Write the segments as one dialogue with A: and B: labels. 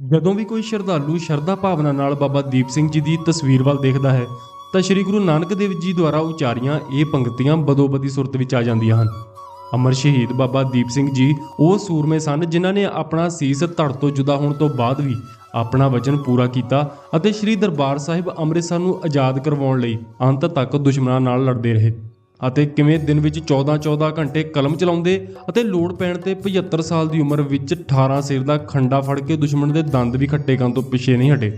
A: ਜਦੋਂ ਵੀ ਕੋਈ ਸ਼ਰਧਾਲੂ ਸ਼ਰਧਾ ਭਾਵਨਾ ਨਾਲ ਬਾਬਾ ਦੀਪ ਸਿੰਘ ਜੀ ਦੀ ਤਸਵੀਰ ਵੱਲ ਦੇਖਦਾ ਹੈ, ਤਾਂ ਸ੍ਰੀ ਗੁਰੂ ਨਾਨਕ ਦੇਵ ਜੀ ਦੁਆਰਾ ਉਚਾਰੀਆਂ ਇਹ ਪੰਕਤੀਆਂ ਬਦੋਬਦੀ ਸੁਰਤ ਵਿੱਚ ਆ ਜਾਂਦੀਆਂ ਹਨ। ਅਮਰ ਸ਼ਹੀਦ ਬਾਬਾ ਦੀਪ ਸਿੰਘ ਜੀ ਉਹ ਸੂਰਮੇ ਸਨ ਜਿਨ੍ਹਾਂ ਨੇ ਆਪਣਾ ਸੀਸ ਧੜ ਤੋਂ ਜੁਦਾ ਹੋਣ ਤੋਂ ਬਾਅਦ ਵੀ ਆਪਣਾ ਵਚਨ ਪੂਰਾ ਕੀਤਾ ਅਤੇ ਸ੍ਰੀ ਦਰਬਾਰ ਸਾਹਿਬ ਅੰਮ੍ਰਿਤਸਰ ਨੂੰ ਆਜ਼ਾਦ ਕਰਵਾਉਣ ਲਈ ਅੰਤ ਤੱਕ ਦੁਸ਼ਮਣਾਂ ਨਾਲ ਲੜਦੇ ਰਹੇ। ਅਤੇ ਕਿਵੇਂ ਦਿਨ ਵਿੱਚ 14-14 ਘੰਟੇ ਕਲਮ ਚਲਾਉਂਦੇ ਅਤੇ ਲੋੜ ਪੈਣ ਤੇ 75 ਸਾਲ ਦੀ ਉਮਰ ਵਿੱਚ 18 ਸਿਰ ਦਾ ਖੰਡਾ ਫੜ ਕੇ ਦੁਸ਼ਮਣ ਦੇ ਦੰਦ ਵੀ ਖੱਟੇ ਕਰਨ ਤੋਂ ਪਿੱਛੇ ਨਹੀਂ ਹਟੇ।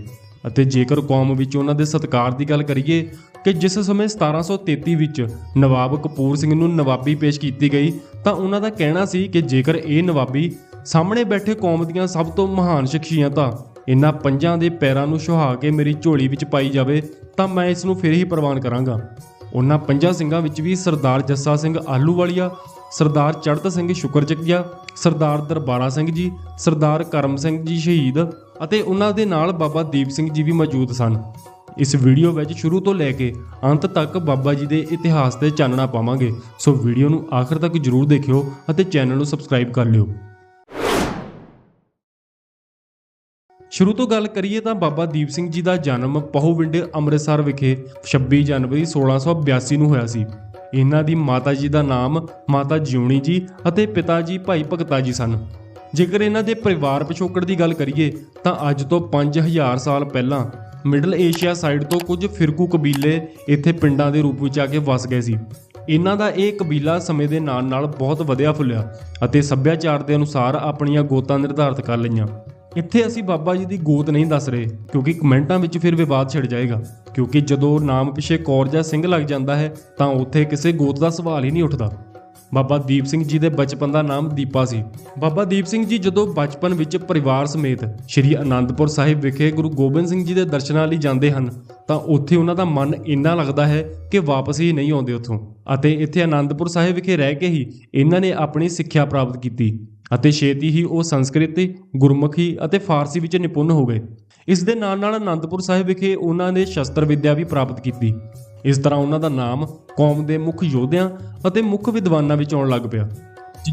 A: ਅਤੇ ਜੇਕਰ ਕੌਮ ਵਿੱਚ ਉਹਨਾਂ ਦੇ ਸਤਕਾਰ ਦੀ ਗੱਲ ਕਰੀਏ ਕਿ ਜਿਸ ਸਮੇਂ 1733 ਵਿੱਚ ਨਵਾਬ ਕਪੂਰ ਸਿੰਘ ਨੂੰ ਨਵਾਬੀ ਪੇਸ਼ ਕੀਤੀ ਗਈ, ਤਾਂ ਉਹਨਾਂ ਦਾ ਕਹਿਣਾ ਸੀ ਕਿ ਜੇਕਰ ਇਹ ਨਵਾਬੀ ਸਾਹਮਣੇ ਬੈਠੇ ਕੌਮ ਦੀਆਂ ਸਭ ਤੋਂ ਮਹਾਨ ਸ਼ਖਸੀਅਤਾਂ ਇਹਨਾਂ ਪੰਜਾਂ ਦੇ ਪੈਰਾਂ ਨੂੰ ਸੁਹਾ ਕੇ ਮੇਰੀ ਝੋਲੀ ਵਿੱਚ ਪਾਈ ਜਾਵੇ, ਤਾਂ ਮੈਂ ਇਸ ਨੂੰ ਫਿਰ ਹੀ ਪ੍ਰਵਾਨ ਕਰਾਂਗਾ। ਉਹਨਾਂ ਪੰਜਾਂ ਸਿੰਘਾਂ ਵਿੱਚ ਵੀ ਸਰਦਾਰ ਜੱਸਾ ਸਿੰਘ ਆਲੂਵਾਲੀਆ ਸਰਦਾਰ ਚੜਤ ਸਿੰਘ ਸ਼ੁਕਰਚੱਕੀਆ, ਸਰਦਾਰ ਦਰਬਾਰਾ ਸਿੰਘ ਜੀ, ਸਰਦਾਰ ਕਰਮ ਸਿੰਘ ਜੀ ਸ਼ਹੀਦ ਅਤੇ ਉਹਨਾਂ ਦੇ ਨਾਲ ਬਾਬਾ ਦੀਪ ਸਿੰਘ ਜੀ ਵੀ ਮੌਜੂਦ ਸਨ। ਇਸ ਵੀਡੀਓ ਵਿੱਚ ਸ਼ੁਰੂ ਤੋਂ ਲੈ ਕੇ ਅੰਤ ਤੱਕ ਬਾਬਾ ਜੀ ਦੇ ਇਤਿਹਾਸ ਤੇ ਚਾਨਣਾ ਪਾਵਾਂਗੇ। ਸੋ ਵੀਡੀਓ ਨੂੰ ਆਖਰ ਤੱਕ ਜਰੂਰ ਦੇਖਿਓ ਅਤੇ ਚੈਨਲ ਨੂੰ ਸਬਸਕ੍ਰਾਈਬ ਕਰ ਲਿਓ। ਸ਼ੁਰੂ ਤੋਂ ਗੱਲ ਕਰੀਏ ਤਾਂ ਬਾਬਾ ਦੀਪ ਸਿੰਘ ਜੀ ਦਾ ਜਨਮ ਪਹੂਵਿੰਡ ਅੰਮ੍ਰਿਤਸਰ ਵਿਖੇ 26 ਜਨਵਰੀ 1682 ਨੂੰ ਹੋਇਆ ਸੀ। ਇਹਨਾਂ ਦੀ ਮਾਤਾ ਜੀ ਦਾ ਨਾਮ ਮਾਤਾ ਜਿਉਣੀ ਜੀ ਅਤੇ ਪਿਤਾ ਜੀ ਭਾਈ ਭਗਤਾ ਜੀ ਸਨ। ਜੇਕਰ ਇਹਨਾਂ ਦੇ ਪਰਿਵਾਰ ਪਿਛੋਕੜ ਦੀ ਗੱਲ ਕਰੀਏ ਤਾਂ ਅੱਜ ਤੋਂ 5000 ਸਾਲ ਪਹਿਲਾਂ ਮਿਡਲ ਏਸ਼ੀਆ ਸਾਈਡ ਤੋਂ ਕੁਝ ਫਿਰਕੂ ਕਬੀਲੇ ਇੱਥੇ ਪਿੰਡਾਂ ਦੇ ਰੂਪ ਵਿੱਚ ਆ ਕੇ ਵਸ ਗਏ ਸੀ। ਇਹਨਾਂ ਦਾ ਇਹ ਕਬੀਲਾ ਸਮੇਂ ਦੇ ਨਾਲ ਨਾਲ ਬਹੁਤ ਵਧਿਆ ਫੁੱਲਿਆ ਅਤੇ ਸੱਭਿਆਚਾਰ ਦੇ ਅਨੁਸਾਰ ਆਪਣੀਆਂ ਗੋਤਾਂ ਨਿਰਧਾਰਤ ਕਰ ਲਈਆਂ। ਇੱਥੇ ਅਸੀਂ ਬਾਬਾ ਜੀ ਦੀ ਗੋਤ ਨਹੀਂ ਦੱਸ ਰਹੇ, ਕਿਉਂਕਿ ਕਮੈਂਟਾਂ ਵਿੱਚ ਫਿਰ ਵਿਵਾਦ ਛਿੜ ਜਾਏਗਾ। ਕਿਉਂਕਿ ਜਦੋਂ ਨਾਮ ਪਿੱਛੇ ਕੌਰ ਜਾਂ ਸਿੰਘ ਲੱਗ ਜਾਂਦਾ ਹੈ, ਤਾਂ ਉੱਥੇ ਕਿਸੇ ਗੋਤ ਦਾ ਸਵਾਲ ਹੀ ਨਹੀਂ ਉੱਠਦਾ। ਬਾਬਾ ਦੀਪ ਸਿੰਘ ਜੀ ਦੇ ਬਚਪਨ ਦਾ ਨਾਮ ਦੀਪਾ ਸੀ। ਬਾਬਾ ਦੀਪ ਸਿੰਘ ਜੀ ਜਦੋਂ ਬਚਪਨ ਵਿੱਚ ਪਰਿਵਾਰ ਸਮੇਤ ਸ਼੍ਰੀ ਅਨੰਦਪੁਰ ਸਾਹਿਬ ਵਿਖੇ ਗੁਰੂ ਗੋਬਿੰਦ ਸਿੰਘ ਜੀ ਦੇ ਦਰਸ਼ਨਾਂ ਲਈ ਜਾਂਦੇ ਹਨ, ਤਾਂ ਉੱਥੇ ਉਹਨਾਂ ਦਾ ਮਨ ਇੰਨਾ ਲੱਗਦਾ ਹੈ ਕਿ ਵਾਪਸ ਹੀ ਨਹੀਂ ਆਉਂਦੇ ਉੱਥੋਂ। ਅਤੇ ਇੱਥੇ ਅਨੰਦਪੁਰ ਸਾਹਿਬ ਵਿਖੇ ਰਹਿ ਕੇ ਹੀ ਇਹਨਾਂ ਨੇ ਆਪਣੀ ਸਿੱਖਿਆ ਪ੍ਰਾਪਤ ਕੀਤੀ। ਅਤੇ ਛੇਤੀ ਹੀ ਉਹ ਸੰਸਕ੍ਰਿਤ, ਗੁਰਮੁਖੀ ਅਤੇ ਫਾਰਸੀ ਵਿੱਚ ਨਿਪੁੰਨ ਹੋ ਗਏ। ਇਸ ਦੇ ਨਾਲ ਨਾਲ ਅਨੰਦਪੁਰ ਸਾਹਿਬ ਵਿਖੇ ਉਹਨਾਂ ਨੇ ਸ਼ਸਤਰ ਵਿੱਦਿਆ ਵੀ ਪ੍ਰਾਪਤ ਕੀਤੀ। ਇਸ ਤਰ੍ਹਾਂ ਉਹਨਾਂ ਦਾ ਨਾਮ ਕੌਮ ਦੇ ਮੁੱਖ ਯੋਧਿਆਂ ਅਤੇ ਮੁੱਖ ਵਿਦਵਾਨਾਂ ਵਿੱਚ ਆਉਣ ਲੱਗ ਪਿਆ।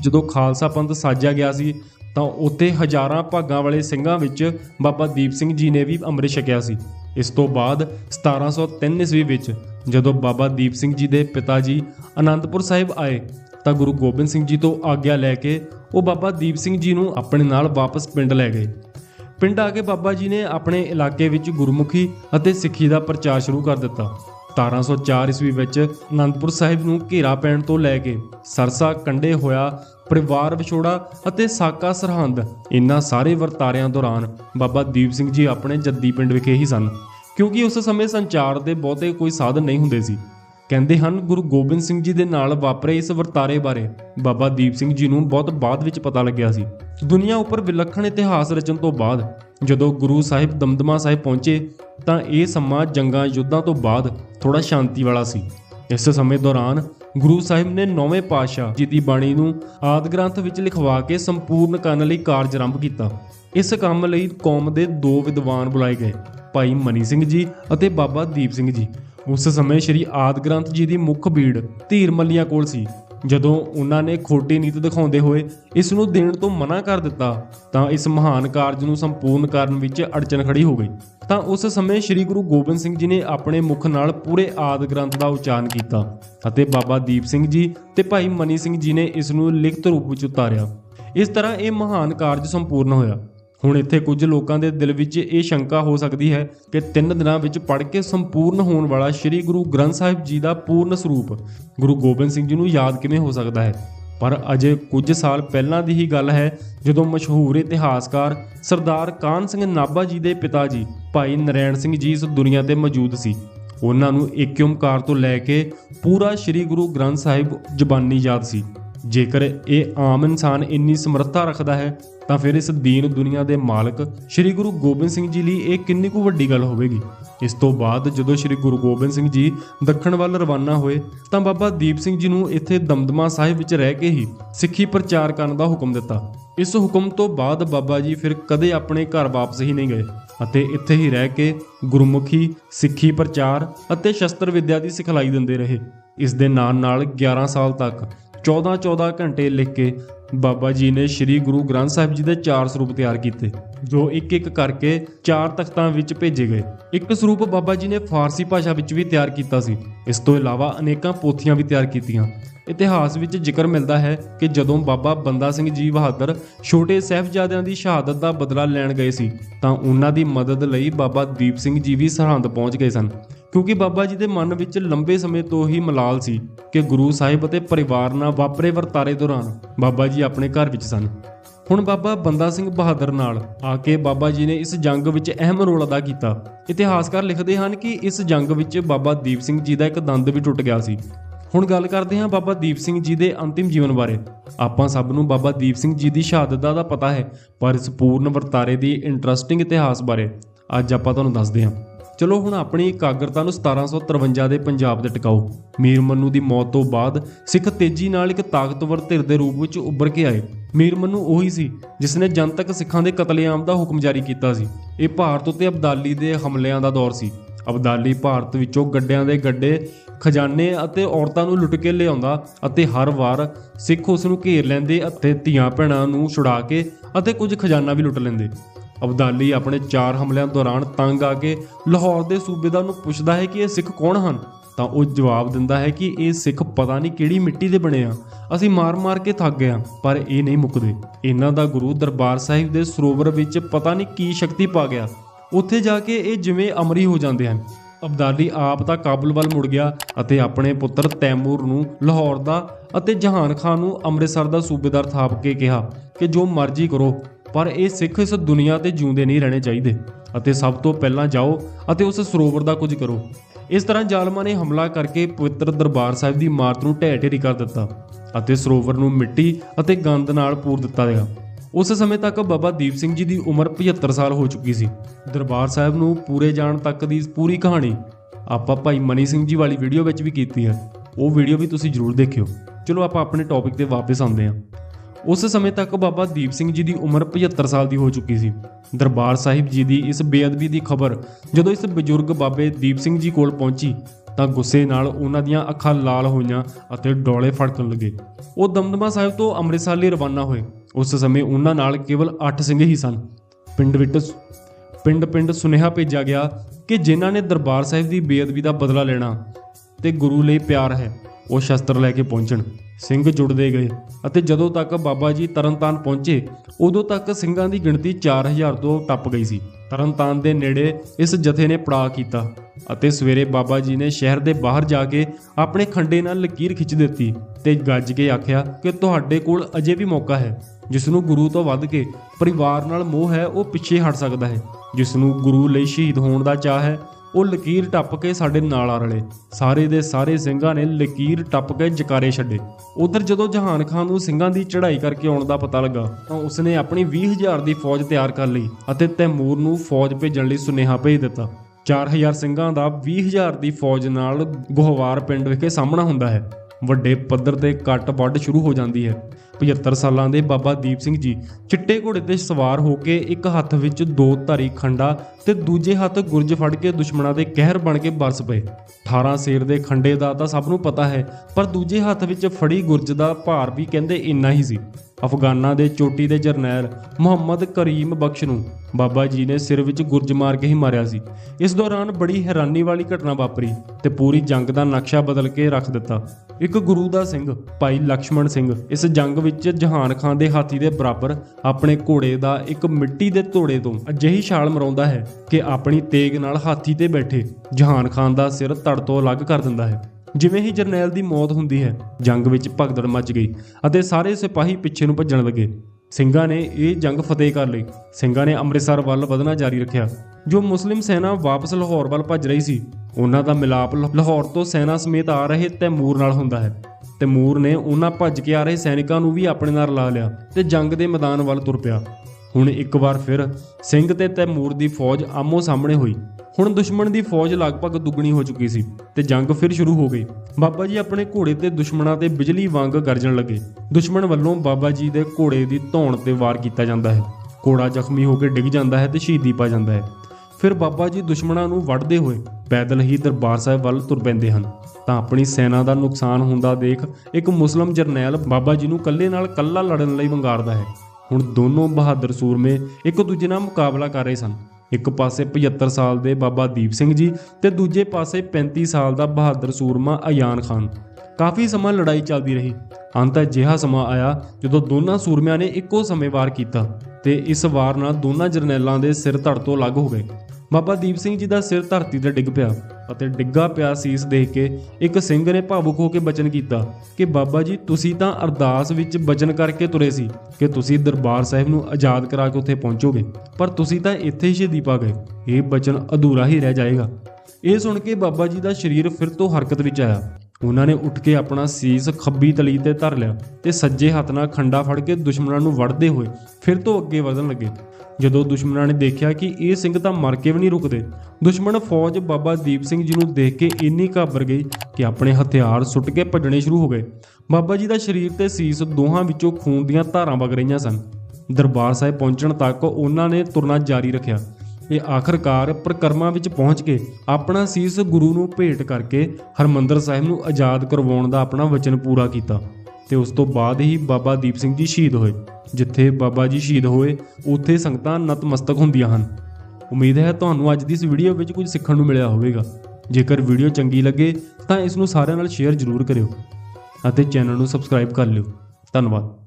A: ਜਦੋਂ ਖਾਲਸਾ ਪੰਥ ਸਾਜਿਆ ਗਿਆ ਸੀ, ਤਾਂ ਉੱਥੇ ਹਜ਼ਾਰਾਂ ਭਾਗਾਂ ਵਾਲੇ ਸਿੰਘਾਂ ਵਿੱਚ ਬਾਬਾ ਦੀਪ ਸਿੰਘ ਜੀ ਨੇ ਵੀ ਅੰਮ੍ਰਿਤ ਛਕਿਆ ਸੀ। ਇਸ ਤੋਂ ਬਾਅਦ 1703 ਈਸਵੀ ਵਿੱਚ ਜਦੋਂ ਬਾਬਾ ਦੀਪ ਸਿੰਘ ਜੀ ਦੇ ਪਿਤਾ ਜੀ ਅਨੰਦਪੁਰ ਸਾਹਿਬ ਆਏ, ਤਾਂ ਗੁਰੂ ਗੋਬਿੰਦ ਸਿੰਘ ਜੀ ਤੋਂ ਆਗਿਆ ਲੈ ਕੇ ਉਹ ਬਾਬਾ ਦੀਪ ਸਿੰਘ ਜੀ ਨੂੰ ਆਪਣੇ ਨਾਲ ਵਾਪਸ ਪਿੰਡ ਲੈ ਗਏ। ਪਿੰਡ ਆ ਕੇ ਬਾਬਾ ਜੀ ਨੇ ਆਪਣੇ ਇਲਾਕੇ ਵਿੱਚ ਗੁਰਮੁਖੀ ਅਤੇ ਸਿੱਖੀ ਦਾ ਪ੍ਰਚਾਰ ਸ਼ੁਰੂ ਕਰ ਦਿੱਤਾ। 1704 ਈਸਵੀ ਵਿੱਚ ਅਨੰਦਪੁਰ ਸਾਹਿਬ ਨੂੰ ਘੇਰਾ ਪੈਣ ਤੋਂ ਲੈ ਕੇ ਸਰਸਾ, ਕੰਡੇ ਹੋਇਆ, ਪਰਿਵਾਰ ਵਿਛੋੜਾ ਅਤੇ ਸਾਕਾ ਸਰਹੰਦ, ਇਨ੍ਹਾਂ ਸਾਰੇ ਵਰਤਾਰਿਆਂ ਦੌਰਾਨ ਬਾਬਾ ਦੀਪ ਸਿੰਘ ਜੀ ਆਪਣੇ ਜੱਦੀ ਪਿੰਡ ਵਿਖੇ ਹੀ ਸਨ। ਕਿਉਂਕਿ ਉਸ ਸਮੇਂ ਸੰਚਾਰ ਦੇ ਬਹੁਤੇ ਕੋਈ ਸਾਧਨ ਨਹੀਂ ਹੁੰਦੇ ਸੀ। ਕਹਿੰਦੇ ਹਨ, ਗੁਰੂ ਗੋਬਿੰਦ ਸਿੰਘ ਜੀ ਦੇ ਨਾਲ ਵਾਪਰੇ ਇਸ ਵਰਤਾਰੇ ਬਾਰੇ। ਬਾਬਾ ਦੀਪ ਸਿੰਘ ਜੀ ਨੂੰ ਬਹੁਤ ਬਾਅਦ ਵਿੱਚ ਪਤਾ ਲੱਗਿਆ ਸੀ। ਦੁਨੀਆ ਉੱਪਰ ਵਿਲੱਖਣ ਇਤਿਹਾਸ ਰਚਣ ਤੋਂ ਬਾਅਦ, ਜਦੋਂ ਗੁਰੂ ਸਾਹਿਬ ਦਮਦਮਾ ਸਾਹਿਬ ਪਹੁੰਚੇ, ਤਾਂ ਇਹ ਸਮਾਂ ਜੰਗਾਂ ਯੁੱਧਾਂ ਤੋਂ ਬਾਅਦ ਥੋੜਾ ਸ਼ਾਂਤੀ ਵਾਲਾ ਸੀ। ਇਸ ਸਮੇਂ ਦੌਰਾਨ ਗੁਰੂ ਸਾਹਿਬ ਨੇ ਨੌਵੇਂ ਪਾਤਸ਼ਾਹ ਜੀ ਦੀ ਬਾਣੀ ਨੂੰ ਆਦ ਗ੍ਰੰਥ ਵਿੱਚ ਲਿਖਵਾ ਕੇ ਸੰਪੂਰਨ ਕਰਨ ਲਈ ਕਾਰਜ ਆਰੰਭ ਕੀਤਾ। ਇਸ ਕੰਮ ਲਈ ਕੌਮ ਦੇ ਦੋ ਵਿਦਵਾਨ ਬੁਲਾਏ ਗਏ, ਭਾਈ ਮਨੀ ਸਿੰਘ ਜੀ ਅਤੇ ਬਾਬਾ ਦੀਪ ਸਿੰਘ ਜੀ। ਉਸ ਸਮੇਂ ਸ਼੍ਰੀ ਆਦ ਗ੍ਰੰਥ ਜੀ ਦੀ ਮੁੱਖ ਭੀੜ ਧੀਰ ਮੱਲੀਆਂ ਕੋਲ ਸੀ। ਜਦੋਂ ਉਹਨਾਂ ਨੇ ਖੋਟੀ ਨੀਤ ਦਿਖਾਉਂਦੇ ਹੋਏ ਇਸ ਨੂੰ ਦੇਣ ਤੋਂ ਮਨਾ ਕਰ ਦਿੱਤਾ, ਤਾਂ ਇਸ ਮਹਾਨ ਕਾਰਜ ਨੂੰ ਸੰਪੂਰਨ ਕਰਨ ਵਿੱਚ ਅੜਚਨ ਖੜੀ ਹੋ ਗਈ। ਤਾਂ ਉਸ ਸਮੇਂ ਸ੍ਰੀ ਗੁਰੂ ਗੋਬਿੰਦ ਸਿੰਘ ਜੀ ਨੇ ਆਪਣੇ ਮੁਖ ਨਾਲ ਪੂਰੇ ਆਦ ਗ੍ਰੰਥ ਦਾ ਉਚਾਰਨ ਕੀਤਾ ਅਤੇ ਬਾਬਾ ਦੀਪ ਸਿੰਘ ਜੀ ਤੇ ਭਾਈ ਮਨੀ ਸਿੰਘ ਜੀ ਨੇ ਇਸ ਨੂੰ ਲਿਖਤ ਰੂਪ ਵਿੱਚ ਉਤਾਰਿਆ। ਇਸ ਤਰ੍ਹਾਂ ਇਹ ਮਹਾਨ ਕਾਰਜ ਸੰਪੂਰਨ ਹੋਇਆ। ਹੁਣ ਇੱਥੇ ਕੁਝ ਲੋਕਾਂ ਦੇ ਦਿਲ ਵਿੱਚ ਇਹ ਸ਼ੰਕਾ ਹੋ ਸਕਦੀ ਹੈ ਕਿ ਤਿੰਨ ਦਿਨਾਂ ਵਿੱਚ ਪੜ੍ਹ ਕੇ ਸੰਪੂਰਨ ਹੋਣ ਵਾਲਾ ਸ੍ਰੀ ਗੁਰੂ ਗ੍ਰੰਥ ਸਾਹਿਬ ਜੀ ਦਾ ਪੂਰਨ ਸਰੂਪ, ਗੁਰੂ ਗੋਬਿੰਦ ਸਿੰਘ ਜੀ ਨੂੰ ਯਾਦ ਕਿਵੇਂ ਹੋ ਸਕਦਾ ਹੈ? ਪਰ ਅਜੇ ਕੁਝ ਸਾਲ ਪਹਿਲਾਂ ਦੀ ਹੀ ਗੱਲ ਹੈ, ਜਦੋਂ ਮਸ਼ਹੂਰ ਇਤਿਹਾਸਕਾਰ ਸਰਦਾਰ ਕਾਨ ਸਿੰਘ ਨਾਭਾ ਜੀ ਦੇ ਪਿਤਾ ਜੀ, ਭਾਈ ਨਰੈਣ ਸਿੰਘ ਜੀ ਇਸ ਦੁਨੀਆ ਤੇ ਮੌਜੂਦ ਸੀ। ਉਹਨਾਂ ਨੂੰ ਇੱਕ ਓਮਕਾਰ ਤੋਂ ਲੈ ਕੇ ਪੂਰਾ ਸ੍ਰੀ ਗੁਰੂ ਗ੍ਰੰਥ ਸਾਹਿਬ ਜ਼ਬਾਨੀ ਯਾਦ ਸੀ। ਜੇਕਰ ਇਹ ਆਮ ਇਨਸਾਨ ਇੰਨੀ ਸਮਰੱਥਾ ਰੱਖਦਾ ਹੈ, ਤਾਂ ਫਿਰ ਇਸ ਦੀਨ ਦੁਨੀਆ ਦੇ ਮਾਲਕ ਸ੍ਰੀ ਗੁਰੂ ਗੋਬਿੰਦ ਸਿੰਘ ਜੀ ਲਈ ਇਹ ਕਿੰਨੀ ਕੁ ਵੱਡੀ ਗੱਲ ਹੋਵੇਗੀ? ਇਸ ਤੋਂ ਬਾਅਦ ਜਦੋਂ ਸ੍ਰੀ ਗੁਰੂ ਗੋਬਿੰਦ ਸਿੰਘ ਜੀ ਦੱਖਣ ਵੱਲ ਰਵਾਨਾ ਹੋਏ, ਤਾਂ ਬਾਬਾ ਦੀਪ ਸਿੰਘ ਜੀ ਨੂੰ ਇੱਥੇ ਦਮਦਮਾ ਸਾਹਿਬ ਵਿੱਚ ਰਹਿ ਕੇ ਹੀ ਸਿੱਖੀ ਪ੍ਰਚਾਰ ਕਰਨ ਦਾ ਹੁਕਮ ਦਿੱਤਾ। ਇਸ ਹੁਕਮ ਤੋਂ ਬਾਅਦ ਬਾਬਾ ਜੀ ਫਿਰ ਕਦੇ ਆਪਣੇ ਘਰ ਵਾਪਸ ਹੀ ਨਹੀਂ ਗਏ ਅਤੇ ਇੱਥੇ ਹੀ ਰਹਿ ਕੇ ਗੁਰਮੁਖੀ ਸਿੱਖੀ ਪ੍ਰਚਾਰ ਅਤੇ ਸ਼ਸਤਰ ਵਿੱਦਿਆ ਦੀ ਸਿਖਲਾਈ ਦਿੰਦੇ ਰਹੇ। ਇਸ ਦੇ ਨਾਲ ਨਾਲ 11 ਸਾਲ ਤੱਕ 14-14 ਘੰਟੇ ਲਿਖ ਕੇ ਬਾਬਾ ਜੀ ਨੇ ਸ੍ਰੀ ਗੁਰੂ ਗ੍ਰੰਥ ਸਾਹਿਬ ਜੀ ਦੇ ਚਾਰ ਸਰੂਪ ਤਿਆਰ ਕੀਤੇ, ਜੋ ਇੱਕ ਇੱਕ ਕਰਕੇ ਚਾਰ ਤਖਤਾਂ ਵਿੱਚ ਭੇਜੇ ਗਏ। ਇੱਕ ਸਰੂਪ ਬਾਬਾ ਜੀ ਨੇ ਫਾਰਸੀ ਭਾਸ਼ਾ ਵਿੱਚ ਵੀ ਤਿਆਰ ਕੀਤਾ ਸੀ। ਇਸ ਤੋਂ ਇਲਾਵਾ ਅਨੇਕਾਂ ਪੋਥੀਆਂ ਵੀ ਤਿਆਰ ਕੀਤੀਆਂ। ਇਤਿਹਾਸ ਵਿੱਚ ਜ਼ਿਕਰ ਮਿਲਦਾ ਹੈ ਕਿ ਜਦੋਂ ਬਾਬਾ ਬੰਦਾ ਸਿੰਘ ਜੀ ਬਹਾਦਰ ਛੋਟੇ ਸਾਹਿਬਜ਼ਾਦਿਆਂ ਦੀ ਸ਼ਹਾਦਤ ਦਾ ਬਦਲਾ ਲੈਣ ਗਏ ਸੀ, ਤਾਂ ਉਹਨਾਂ ਦੀ ਮਦਦ ਲਈ ਬਾਬਾ ਦੀਪ ਸਿੰਘ ਜੀ ਵੀ ਸਰਹੰਦ ਪਹੁੰਚ ਗਏ ਸਨ। ਕਿਉਂਕਿ ਬਾਬਾ ਜੀ ਦੇ ਮਨ ਵਿੱਚ ਲੰਬੇ ਸਮੇਂ ਤੋਂ ਹੀ ਮਲਾਲ ਸੀ ਕਿ ਗੁਰੂ ਸਾਹਿਬ ਅਤੇ ਪਰਿਵਾਰ ਨਾਲ ਵਾਪਰੇ ਵਰਤਾਰੇ ਦੌਰਾਨ ਬਾਬਾ ਜੀ ਆਪਣੇ ਘਰ ਵਿੱਚ ਸਨ। ਹੁਣ ਬਾਬਾ ਬੰਦਾ ਸਿੰਘ ਬਹਾਦਰ ਨਾਲ ਆ ਕੇ ਬਾਬਾ ਜੀ ਨੇ ਇਸ ਜੰਗ ਵਿੱਚ ਅਹਿਮ ਰੋਲ ਅਦਾ ਕੀਤਾ। ਇਤਿਹਾਸਕਾਰ ਲਿਖਦੇ ਹਨ ਕਿ ਇਸ ਜੰਗ ਵਿੱਚ ਬਾਬਾ ਦੀਪ ਸਿੰਘ ਜੀ ਦਾ ਇੱਕ ਦੰਦ ਵੀ ਟੁੱਟ ਗਿਆ ਸੀ। ਹੁਣ ਗੱਲ ਕਰਦੇ ਹਾਂ ਬਾਬਾ ਦੀਪ ਸਿੰਘ ਜੀ ਦੇ ਅੰਤਿਮ ਜੀਵਨ ਬਾਰੇ। ਆਪਾਂ ਸਭ ਨੂੰ ਬਾਬਾ ਦੀਪ ਸਿੰਘ ਜੀ ਦੀ ਸ਼ਹਾਦਤ ਦਾ ਪਤਾ ਹੈ, ਪਰ ਇਸ ਪੂਰਨ ਵਰਤਾਰੇ ਦੀ ਇੰਟਰਸਟਿੰਗ ਇਤਿਹਾਸ ਬਾਰੇ ਅੱਜ ਆਪਾਂ ਤੁਹਾਨੂੰ ਦੱਸਦੇ ਹਾਂ। ਚਲੋ ਹੁਣ ਆਪਣੀ ਇਕਾਗਰਤਾ ਨੂੰ 1753 ਦੇ ਪੰਜਾਬ ਦੇ ਟਿਕਾਓ। ਮੀਰ ਮੰਨੂ ਦੀ ਮੌਤ ਤੋਂ ਬਾਅਦ ਸਿੱਖ ਤੇਜ਼ੀ ਨਾਲ ਇੱਕ ਤਾਕਤਵਰ ਧਿਰ ਦੇ ਰੂਪ ਵਿੱਚ ਉੱਭਰ ਕੇ ਆਏ। ਮੀਰ ਮੰਨੂ ਉਹੀ ਸੀ ਜਿਸ ਨੇ ਜਨਤਕ ਸਿੱਖਾਂ ਦੇ ਕਤਲੇਆਮ ਦਾ ਹੁਕਮ ਜਾਰੀ ਕੀਤਾ ਸੀ। ਇਹ ਭਾਰਤ ਉੱਤੇ ਅਬਦਾਲੀ ਦੇ ਹਮਲਿਆਂ ਦਾ ਦੌਰ ਸੀ। ਅਬਦਾਲੀ ਭਾਰਤ ਵਿੱਚੋਂ ਗੱਡਿਆਂ ਦੇ ਗੱਡੇ, ਖਜ਼ਾਨੇ ਅਤੇ ਔਰਤਾਂ ਨੂੰ ਲੁੱਟ ਕੇ ਲਿਆਉਂਦਾ ਅਤੇ ਹਰ ਵਾਰ ਸਿੱਖ ਉਸ ਨੂੰ ਘੇਰ ਲੈਂਦੇ ਅਤੇ ਧੀਆਂ ਭੈਣਾਂ ਨੂੰ ਛੁਡਾ ਕੇ ਅਤੇ ਕੁਝ ਖਜ਼ਾਨਾ ਵੀ ਲੁੱਟ ਲੈਂਦੇ। ਅਬਦਾਲੀ ਆਪਣੇ ਚਾਰ ਹਮਲਿਆਂ ਦੌਰਾਨ ਤੰਗ ਆ ਕੇ ਲਾਹੌਰ ਦੇ ਸੂਬੇਦਾਰ ਨੂੰ ਪੁੱਛਦਾ ਹੈ ਕਿ ਇਹ ਸਿੱਖ ਕੌਣ ਹਨ? ਤਾਂ ਉਹ ਜਵਾਬ ਦਿੰਦਾ ਹੈ ਕਿ ਇਹ ਸਿੱਖ ਪਤਾ ਨਹੀਂ ਕਿਹੜੀ ਮਿੱਟੀ ਦੇ ਬਣੇ ਆ। ਅਸੀਂ ਮਾਰ-ਮਾਰ ਕੇ ਥੱਕ ਗਏ ਆ ਪਰ ਇਹ ਨਹੀਂ ਮੁੱਕਦੇ। ਇਹਨਾਂ ਦਾ ਗੁਰੂ ਦਰਬਾਰ ਸਾਹਿਬ ਦੇ ਸਰੋਵਰ ਵਿੱਚ ਪਤਾ ਨਹੀਂ ਕੀ ਸ਼ਕਤੀ ਪਾ ਗਿਆ। ਉੱਥੇ ਜਾ ਕੇ ਇਹ ਜਿਵੇਂ ਅਮਰੀ ਹੋ ਜਾਂਦੇ ਹਨ। ਅਬਦਾਲੀ ਆਪ ਤਾਂ ਕਾਬਲ ਵੱਲ ਮੁੜ ਗਿਆ ਅਤੇ ਆਪਣੇ ਪੁੱਤਰ ਤੈਮੂਰ ਨੂੰ ਲਾਹੌਰ ਦਾ ਅਤੇ ਜਹਾਨ ਖਾਨ ਨੂੰ ਅੰਮ੍ਰਿਤਸਰ ਦਾ ਸੂਬੇਦਾਰ ਥਾਪ ਕੇ ਕਿਹਾ ਕਿ ਜੋ ਮਰਜ਼ੀ ਕਰੋ ਪਰ ਇਹ ਸਿੱਖ ਇਸ ਦੁਨੀਆ ਤੇ ਜਿਉਂਦੇ ਨਹੀਂ ਰਹਿਣੇ ਚਾਹੀਦੇ ਅਤੇ ਸਭ ਤੋਂ ਪਹਿਲਾਂ ਜਾਓ ਅਤੇ ਉਸ ਸਰੋਵਰ ਦਾ ਕੁਝ ਕਰੋ। ਇਸ ਤਰ੍ਹਾਂ ਜ਼ਾਲਮਾਂ ਨੇ ਹਮਲਾ ਕਰਕੇ ਪਵਿੱਤਰ ਦਰਬਾਰ ਸਾਹਿਬ ਦੀ ਇਮਾਰਤ ਨੂੰ ਢਹਿ ਢੇਰੀ ਕਰ ਦਿੱਤਾ ਅਤੇ ਸਰੋਵਰ ਨੂੰ ਮਿੱਟੀ ਅਤੇ ਗੰਦ ਨਾਲ ਪੂਰ ਦਿੱਤਾ ਗਿਆ। ਉਸ ਸਮੇਂ ਤੱਕ ਬਾਬਾ ਦੀਪ ਸਿੰਘ ਜੀ ਦੀ ਉਮਰ 75 ਸਾਲ ਹੋ ਚੁੱਕੀ ਸੀ। ਦਰਬਾਰ ਸਾਹਿਬ ਨੂੰ ਪੂਰੇ ਜਾਣ ਤੱਕ ਦੀ ਪੂਰੀ ਕਹਾਣੀ ਆਪਾਂ ਭਾਈ ਮਨੀ ਸਿੰਘ ਜੀ ਵਾਲੀ ਵੀਡੀਓ ਵਿੱਚ ਵੀ ਕੀਤੀ ਹੈ। ਉਹ ਵੀਡੀਓ ਵੀ ਤੁਸੀਂ ਜ਼ਰੂਰ ਦੇਖਿਓ। ਚਲੋ ਆਪਾਂ ਆਪਣੇ ਟੌਪਿਕ ਤੇ ਵਾਪਸ ਆਉਂਦੇ ਹਾਂ। ਉਸ ਸਮੇਂ ਤੱਕ ਬਾਬਾ ਦੀਪ ਸਿੰਘ ਜੀ ਦੀ ਉਮਰ 75 ਸਾਲ ਦੀ ਹੋ ਚੁੱਕੀ ਸੀ। ਦਰਬਾਰ ਸਾਹਿਬ ਜੀ ਦੀ ਇਸ ਬੇਅਦਬੀ ਦੀ ਖਬਰ ਜਦੋਂ ਇਸ ਬਜ਼ੁਰਗ ਬਾਬੇ ਦੀਪ ਸਿੰਘ ਜੀ ਕੋਲ ਪਹੁੰਚੀ ਤਾਂ ਗੁੱਸੇ ਨਾਲ ਉਹਨਾਂ ਦੀਆਂ ਅੱਖਾਂ ਲਾਲ ਹੋਈਆਂ ਅਤੇ ਡੋਲੇ ਫੜਕਣ ਲੱਗੇ। ਉਹ ਦਮਦਮਾ ਸਾਹਿਬ ਤੋਂ ਅੰਮ੍ਰਿਤਸਰ ਲਈ ਰਵਾਨਾ ਹੋਏ। ਉਸ ਸਮੇਂ ਉਹਨਾਂ ਨਾਲ ਕੇਵਲ 8 ਸਿੰਘ ਹੀ ਸਨ। ਪਿੰਡ ਵਿੱਚ ਪਿੰਡ-ਪਿੰਡ ਸੁਨੇਹਾ ਭੇਜਿਆ ਗਿਆ ਕਿ ਜਿਨ੍ਹਾਂ ਨੇ ਦਰਬਾਰ ਸਾਹਿਬ ਦੀ ਬੇਅਦਬੀ ਦਾ ਬਦਲਾ ਲੈਣਾ ਤੇ ਗੁਰੂ ਲਈ ਪਿਆਰ ਹੈ। ਉਹ ਸ਼ਸਤਰ ਲੈ ਕੇ ਪਹੁੰਚਣ। ਸਿੰਘ ਜੁੜਦੇ ਗਏ ਅਤੇ ਜਦੋਂ ਤੱਕ ਬਾਬਾ ਜੀ ਤਰਨਤਾਰਨ ਪਹੁੰਚੇ, ਉਦੋਂ ਤੱਕ ਸਿੰਘਾਂ ਦੀ ਗਿਣਤੀ 4000 ਤੋਂ ਟੱਪ ਗਈ ਸੀ। ਤਰਨਤਾਰਨ ਦੇ ਨੇੜੇ ਇਸ ਜਥੇ ਨੇ ਪੜਾਅ ਕੀਤਾ ਅਤੇ ਸਵੇਰੇ ਬਾਬਾ ਜੀ ਨੇ ਸ਼ਹਿਰ ਦੇ ਬਾਹਰ ਜਾ ਕੇ ਆਪਣੇ ਖੰਡੇ ਨਾਲ ਲਕੀਰ ਖਿੱਚ ਦਿੱਤੀ ਤੇ ਗੱਜ ਕੇ ਆਖਿਆ ਕਿ ਤੁਹਾਡੇ ਕੋਲ ਅਜੇ ਵੀ ਮੌਕਾ ਹੈ। ਜਿਸ ਨੂੰ ਗੁਰੂ ਤੋਂ ਵੱਧ ਕੇ ਪਰਿਵਾਰ ਨਾਲ ਮੋਹ ਹੈ, ਉਹ ਪਿੱਛੇ ਹਟ ਸਕਦਾ ਹੈ। ਜਿਸ ਨੂੰ ਗੁਰੂ ਲਈ ਸ਼ਹੀਦ ਹੋਣ ਦਾ ਚਾਹ ਹੈ ਉਹ ਲਕੀਰ ਟੱਪ ਕੇ ਸਾਡੇ ਨਾਲ ਆ ਰਲੇ। ਸਾਰੇ ਦੇ ਸਾਰੇ ਸਿੰਘਾਂ ਨੇ ਲਕੀਰ ਟੱਪ ਕੇ ਜਕਾਰੇ ਛੱਡੇ। ਉਧਰ ਜਦੋਂ ਜਹਾਨ ਖਾਨ ਨੂੰ ਸਿੰਘਾਂ ਦੀ ਚੜ੍ਹਾਈ ਕਰਕੇ ਆਉਣ ਦਾ ਪਤਾ ਲੱਗਾ, ਤਾਂ ਉਸਨੇ ਆਪਣੀ 20000 ਦੀ ਫੌਜ ਤਿਆਰ ਕਰ ਲਈ ਅਤੇ ਤੈਮੂਰ ਨੂੰ ਫੌਜ ਭੇਜਣ ਲਈ ਸੁਨੇਹਾ ਭੇਜ ਦਿੱਤਾ। 4000 ਸਿੰਘਾਂ ਦਾ 20000 ਦੀ ਫੌਜ ਨਾਲ ਗੋਹਵਾਰ ਪਿੰਡ ਵਿਖੇ ਸਾਹਮਣਾ ਹੁੰਦਾ ਹੈ। ਵੱਡੇ ਪੱਧਰ ਤੇ ਕੱਟ ਵੱਢ ਸ਼ੁਰੂ ਹੋ ਜਾਂਦੀ ਹੈ। 75 ਸਾਲਾਂ ਦੇ ਬਾਬਾ ਦੀਪ ਸਿੰਘ ਜੀ ਚਿੱਟੇ ਘੋੜੇ ਤੇ ਸਵਾਰ ਹੋ ਕੇ ਇੱਕ ਹੱਥ ਵਿੱਚ ਦੋ ਧਾਰੀ ਖੰਡਾ ਤੇ ਦੂਜੇ ਹੱਥ ਗੁਰਜ ਫੜ ਕੇ ਦੁਸ਼ਮਣਾਂ ਦੇ ਕਹਿਰ ਬਣ ਕੇ ਬਰਸ ਪਏ। 18 ਸੇਰ ਦੇ ਖੰਡੇ ਦਾ ਤਾਂ ਸਭ ਨੂੰ ਪਤਾ ਹੈ, ਪਰ ਦੂਜੇ ਹੱਥ ਵਿੱਚ ਫੜੀ ਗੁਰਜ ਦਾ ਭਾਰ ਵੀ ਕਹਿੰਦੇ ਇੰਨਾ ਹੀ ਸੀ। ਅਫਗਾਨਾਂ ਦੇ ਚੋਟੀ ਦੇ ਜਰਨੈਲ ਮੁਹੰਮਦ ਕਰੀਮ ਬਖਸ਼ ਨੂੰ ਬਾਬਾ ਜੀ ਨੇ ਸਿਰ ਵਿੱਚ ਗੁਰਜ ਮਾਰ ਕੇ ਹੀ ਮਾਰਿਆ ਸੀ। ਇਸ ਦੌਰਾਨ ਬੜੀ ਹੈਰਾਨੀ ਵਾਲੀ ਘਟਨਾ ਵਾਪਰੀ ਤੇ ਪੂਰੀ ਜੰਗ ਦਾ ਨਕਸ਼ਾ ਬਦਲ ਕੇ ਰੱਖ ਦਿੱਤਾ। ਇੱਕ ਗੁਰੂ ਦਾ ਸਿੰਘ, ਭਾਈ ਲక్ష్మణ ਸਿੰਘ, ਇਸ ਜੰਗ ਵਿੱਚ ਜਹਾਨ ਖਾਨ ਦੇ ਹਾਥੀ ਦੇ ਬਰਾਬਰ ਆਪਣੇ ਘੋੜੇ ਦਾ ਇੱਕ ਮਿੱਟੀ ਦੇ ਧੋੜੇ ਤੋਂ ਅਜਿਹੀ ਛਾਲ ਮਰਾਉਂਦਾ ਹੈ ਕਿ ਆਪਣੀ ਤੇਗ ਨਾਲ ਹਾਥੀ ਤੇ ਬੈਠੇ ਜਹਾਨ ਖਾਨ ਦਾ ਸਿਰ ਤੜ ਧੜ ਤੋਂ ਅਲੱਗ ਕਰ ਦਿੰਦਾ ਹੈ। ਜਿਵੇਂ ਹੀ ਜਰਨੈਲ ਦੀ ਮੌਤ ਹੁੰਦੀ ਹੈ, ਜੰਗ ਵਿੱਚ ਭਗਦੜ ਮਚ ਗਈ ਅਤੇ ਸਾਰੇ ਸਿਪਾਹੀ ਪਿੱਛੇ ਨੂੰ ਭੱਜਣ ਲੱਗੇ। ਸਿੰਘਾਂ ਨੇ ਇਹ ਜੰਗ ਫਤਿਹ ਕਰ ਲਈ। ਸਿੰਘਾਂ ਨੇ ਅੰਮ੍ਰਿਤਸਰ ਵੱਲ ਵਧਣਾ ਜਾਰੀ ਰੱਖਿਆ। ਜੋ ਮੁਸਲਿਮ ਸੈਨਾ ਵਾਪਸ ਲਾਹੌਰ ਵੱਲ ਭੱਜ ਰਹੀ ਸੀ, ਉਹਨਾਂ ਦਾ ਮਿਲਾਪ ਲਾਹੌਰ ਤੋਂ ਸੈਨਾ ਸਮੇਤ ਆ ਰਹੇ ਤੈਮੂਰ ਨਾਲ ਹੁੰਦਾ ਹੈ। ਤੈਮੂਰ ਨੇ ਉਹਨਾਂ ਭੱਜ ਕੇ ਆ ਰਹੇ ਸੈਨਿਕਾਂ ਨੂੰ ਵੀ ਆਪਣੇ ਨਾਲ ਲਾ ਲਿਆ ਤੇ ਜੰਗ ਦੇ ਮੈਦਾਨ ਵੱਲ ਤੁਰ ਪਿਆ। ਹੁਣ ਇੱਕ ਵਾਰ ਫਿਰ ਸਿੰਘ ਤੇ ਤੈਮੂਰ ਦੀ ਫੌਜ ਆਮੋ ਸਾਹਮਣੇ ਹੋਈ। ਹੁਣ ਦੁਸ਼ਮਣ ਦੀ ਫੌਜ ਲਗਭਗ ਦੁੱਗਣੀ ਹੋ ਚੁੱਕੀ ਸੀ ਤੇ ਜੰਗ ਫਿਰ ਸ਼ੁਰੂ ਹੋ ਗਈ। ਬਾਬਾ ਜੀ ਆਪਣੇ ਘੋੜੇ ਤੇ ਦੁਸ਼ਮਣਾਂ ਤੇ ਬਿਜਲੀ ਵਾਂਗ ਗਰਜਣ ਲੱਗੇ। ਦੁਸ਼ਮਣ ਵੱਲੋਂ ਬਾਬਾ ਜੀ ਦੇ ਘੋੜੇ ਦੀ ਧੌਣ ਤੇ ਵਾਰ ਕੀਤਾ ਜਾਂਦਾ ਹੈ। ਘੋੜਾ ਜ਼ਖਮੀ ਹੋ ਕੇ ਡਿੱਗ ਜਾਂਦਾ ਹੈ ਤੇ ਸ਼ਹੀਦੀ ਪਾ ਜਾਂਦਾ ਹੈ। ਫਿਰ ਬਾਬਾ ਜੀ ਦੁਸ਼ਮਣਾਂ ਨੂੰ ਵੱਢਦੇ ਹੋਏ ਪੈਦਲ ਹੀ ਦਰਬਾਰ ਸਾਹਿਬ ਵੱਲ ਤੁਰ ਪੈਂਦੇ ਹਨ। ਤਾਂ ਆਪਣੀ ਸੈਨਾ ਦਾ ਨੁਕਸਾਨ ਹੁੰਦਾ ਦੇਖ ਇੱਕ ਮੁਸਲਮ ਜਰਨੈਲ ਬਾਬਾ ਜੀ ਨੂੰ ਇਕੱਲੇ ਨਾਲ ਇਕੱਲਾ ਲੜਨ ਲਈ ਵੰਗਾਰਦਾ ਹੈ। ਹੁਣ ਦੋਨੋਂ ਬਹਾਦਰ ਸੂਰਮੇ ਇੱਕ ਦੂਜੇ ਨਾਲ ਮੁਕਾਬਲਾ ਕਰ ਰਹੇ ਸਨ। ਇੱਕ ਪਾਸੇ 75 ਸਾਲ ਦੇ ਬਾਬਾ ਦੀਪ ਸਿੰਘ ਜੀ ਤੇ ਦੂਜੇ ਪਾਸੇ 35 ਸਾਲ ਦਾ ਬਹਾਦਰ ਸੂਰਮਾ ਅਯਾਨ ਖਾਨ। ਕਾਫੀ ਸਮਾਂ ਲੜਾਈ ਚੱਲਦੀ ਰਹੀ। ਅੰਤ ਅਜਿਹਾ ਸਮਾਂ ਆਇਆ ਜਦੋਂ ਦੋਨਾਂ ਸੂਰਮਿਆਂ ਨੇ ਇੱਕੋ ਸਮੇਂ ਵਾਰ ਕੀਤਾ ਤੇ ਇਸ ਵਾਰ ਨਾਲ ਦੋਨਾਂ ਜਰਨੈਲਾਂ ਦੇ ਸਿਰ ਧੜ ਤੋਂ ਅਲੱਗ ਹੋ ਗਏ। ਬਾਬਾ ਦੀਪ ਸਿੰਘ ਜੀ ਦਾ ਸਿਰ ਧਰਤੀ ਤੇ ਡਿੱਗ ਪਿਆ ਅਤੇ ਡਿੱਗਾ ਪਿਆ ਸੀਸ ਦੇਖ ਕੇ ਇੱਕ ਸਿੰਘ ਨੇ ਭਾਵੁਕ ਹੋ ਕੇ ਬਚਨ ਕੀਤਾ ਕਿ ਬਾਬਾ ਜੀ, ਤੁਸੀਂ ਤਾਂ ਅਰਦਾਸ ਵਿੱਚ ਬਚਨ ਕਰਕੇ ਤੁਰੇ ਸੀ ਕਿ ਤੁਸੀਂ ਦਰਬਾਰ ਸਾਹਿਬ ਨੂੰ ਆਜ਼ਾਦ ਕਰਾ ਕੇ ਉੱਥੇ ਪਹੁੰਚੋਗੇ, ਪਰ ਤੁਸੀਂ ਤਾਂ ਇੱਥੇ ਹੀ ਸ਼ਹੀਦੀ ਪਾ ਗਏ। ਇਹ ਬਚਨ ਅਧੂਰਾ ਹੀ ਰਹਿ ਜਾਏਗਾ। ਇਹ ਸੁਣ ਕੇ ਬਾਬਾ ਜੀ ਦਾ ਸਰੀਰ ਫਿਰ ਤੋਂ ਹਰਕਤ ਵਿੱਚ ਆਇਆ। ਉਹਨਾਂ ਨੇ ਉੱਠ ਕੇ ਆਪਣਾ ਸੀਸ ਖੱਬੀ ਤਲੀ ਤੇ ਧਰ ਲਿਆ ਤੇ ਸੱਜੇ ਹੱਥ ਨਾਲ ਖੰਡਾ ਫੜ ਕੇ ਦੁਸ਼ਮਣਾਂ ਨੂੰ ਵੜਦੇ ਹੋਏ ਫਿਰ ਤੋਂ ਅੱਗੇ ਵਧਣ ਲੱਗੇ। ਜਦੋਂ ਦੁਸ਼ਮਣਾਂ ਨੇ ਦੇਖਿਆ ਕਿ ਇਹ ਸਿੰਘ ਤਾਂ ਮਰ ਕੇ ਵੀ ਨਹੀਂ ਰੁਕਦੇ, ਦੁਸ਼ਮਣ ਫੌਜ ਬਾਬਾ ਦੀਪ ਸਿੰਘ ਜੀ ਨੂੰ ਦੇਖ ਕੇ ਇੰਨੀ ਘਾਬਰ ਗਈ ਕਿ ਆਪਣੇ ਹਥਿਆਰ ਸੁੱਟ ਕੇ ਭੱਜਣੇ ਸ਼ੁਰੂ ਹੋ ਗਏ। ਬਾਬਾ ਜੀ ਦਾ ਸਰੀਰ ਤੇ ਸੀਸ ਦੋਹਾਂ ਵਿੱਚੋਂ ਖੂਨ ਦੀਆਂ ਧਾਰਾਂ ਵਗ ਰਹੀਆਂ ਸਨ। ਦਰਬਾਰ ਸਾਹਿਬ ਪਹੁੰਚਣ ਤੱਕ ਉਹਨਾਂ ਨੇ ਤੁਰਨਾ ਜਾਰੀ ਰੱਖਿਆ। ਇਹ ਆਖਰਕਾਰ ਪ੍ਰਕਰਮਾਂ ਵਿੱਚ ਪਹੁੰਚ ਕੇ ਆਪਣਾ ਸੀਸ ਗੁਰੂ ਨੂੰ ਭੇਟ ਕਰਕੇ ਹਰਮੰਦਰ ਸਾਹਿਬ ਨੂੰ ਆਜ਼ਾਦ ਕਰਵਾਉਣ ਦਾ ਆਪਣਾ ਵਚਨ ਪੂਰਾ ਕੀਤਾ। ਤੇ ਉਸ ਤੋਂ ਬਾਅਦ ਹੀ ਬਾਬਾ ਦੀਪ ਸਿੰਘ ਜੀ ਸ਼ਹੀਦ ਹੋਏ। ਜਿੱਥੇ ਬਾਬਾ ਜੀ ਸ਼ਹੀਦ ਹੋਏ, ਉੱਥੇ ਸੰਗਤਾਂ ਨਤਮਸਤਕ ਹੁੰਦੀਆਂ ਹਨ। ਉਮੀਦ ਹੈ ਤੁਹਾਨੂੰ ਅੱਜ ਦੀ ਇਸ ਵੀਡੀਓ ਵਿੱਚ ਕੁਝ ਸਿੱਖਣ ਨੂੰ ਮਿਲਿਆ ਹੋਵੇਗਾ। ਜੇਕਰ ਵੀਡੀਓ ਚੰਗੀ ਲੱਗੇ, ਤਾਂ ਇਸ ਨੂੰ ਸਾਰਿਆਂ ਨਾਲ ਸ਼ੇਅਰ ਜ਼ਰੂਰ ਕਰਿਓ ਅਤੇ ਚੈਨਲ ਨੂੰ ਸਬਸਕ੍ਰਾਈਬ ਕਰ ਲਿਓ। ਧੰਨਵਾਦ।